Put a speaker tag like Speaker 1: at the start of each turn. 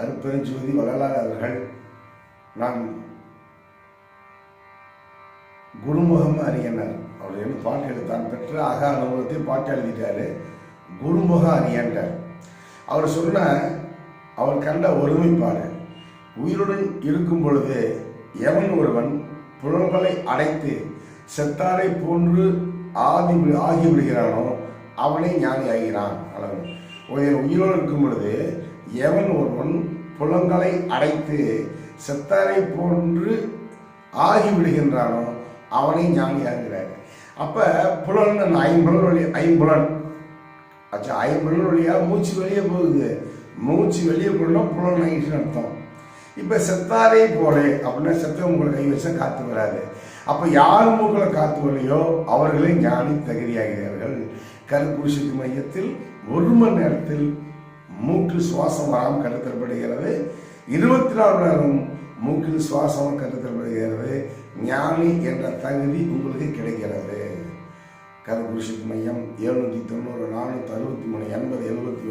Speaker 1: அருப்பெருஞ்சோதி வள்ளலார் அவர்கள் நான் குருமுகம் அரியனர். அவர் என்ன பாட்டு எடுத்தான் பெற்ற ஆக அனுபவத்தை பாட்டு எழுதிட்டாரு. குருமுக அரியன்றார். அவர் சொன்ன அவர் கண்ட ஒருமைப்பாடு உயிருடன் இருக்கும் பொழுது எவன் ஒருவன் புலன்களை அடைத்து செத்தாரை போன்று ஆதி ஆகி விடுகிறானோ அவனை ஞானி ஆகிறான் அளவன் உயிரோடு இருக்கும் பொழுது எவன் ஒருவன் புலங்களை அடைத்து செத்தாரை போன்று ஆகிவிடுகின்றானோ அவனை ஞானியாகிறார் அப்ப புலன் ஐம்புலன் வழி ஐம்புலன். அச்சா ஐம்புலன் வழியா மூச்சு வெளியே போகுது. மூச்சு வெளியே போனால் புலன் ஆகிடுச்சுன்னு அர்த்தம். இப்போ செத்தாரே போலே அப்படின்னா செத்த உங்களை கை வச்சா காத்து வராது. அப்போ யார் மூக்களை காத்து வரலையோ அவர்களே ஞானி தகுதியாகிறார்கள் கருப்புருஷத்து மையத்தில் ஒரு மணி நேரத்தில் மூக்கு சுவாசம் வராமல் கருத்தப்படுகிறது இருபத்தி நாலு நேரம் மூக்கில் சுவாசம் கருத்தப்படுகிறது ஞானி என்ற தகுதி உங்களுக்கு கிடைக்கிறது. கருப்புருஷத்து மையம் எழுநூற்றி தொண்ணூறு நானூற்றி அறுபத்தி மூணு எண்பது எழுபத்தி